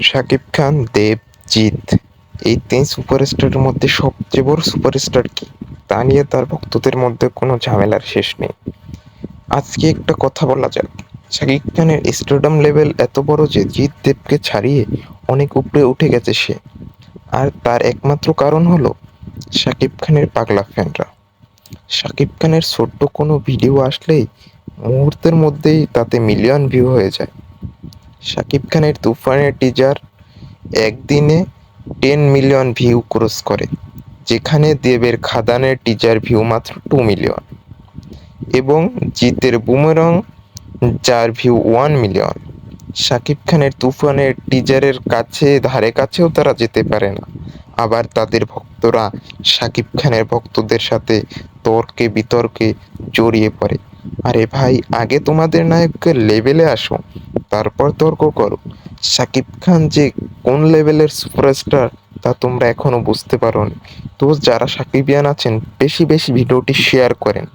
শাকিব খান, দেব, জিৎ, এই তিন সুপারস্টারের মধ্যে সবচেয়ে বড় সুপারস্টার কি? তা নিয়ে তার ভক্তদের মধ্যে কোনো ঝামেলার শেষ নেই। আজকে একটা কথা বলা যাক। শাকিব খানের স্টারডাম লেভেল এত বড় যে জিৎ দেবকে ছাড়িয়ে অনেক উপরে উঠে গেছে সে। আর তার একমাত্র কারণ হলো শাকিব খানের পাগলা ফ্যানরা। শাকিব খানের ছোট্ট কোনো ভিডিও আসলেই মুহূর্তের মধ্যেই তাতে মিলিয়ন ভিউ হয়ে যায়। শাকিব খানের তুফানের টিজার একদিনে টেন মিলিয়ন ভিউ ক্রস করে, যেখানে দেবের খাদানের টিজার ভিউ মাত্র টু মিলিয়ন এবং জিতের বুমেরং যার ভিউ ওয়ান মিলিয়ন শাকিব খানের তুফানের টিজারের কাছে, ধারে কাছেও তারা যেতে পারে না। আবার তাদের ভক্তরা শাকিব খানের ভক্তদের সাথে তর্কে বিতর্কে জড়িয়ে পড়ে। আরে ভাই, আগে তোমাদের নায়ককে লেভেলে আসো। তারপর তর্ক করো। সাকিব খান যে কোন লেভেলের সুপারস্টার তা তোমরা এখনও বুঝতে পারো তো যারা সাকিবিয়ান আছেন, বেশি বেশি ভিডিওটি শেয়ার করেন।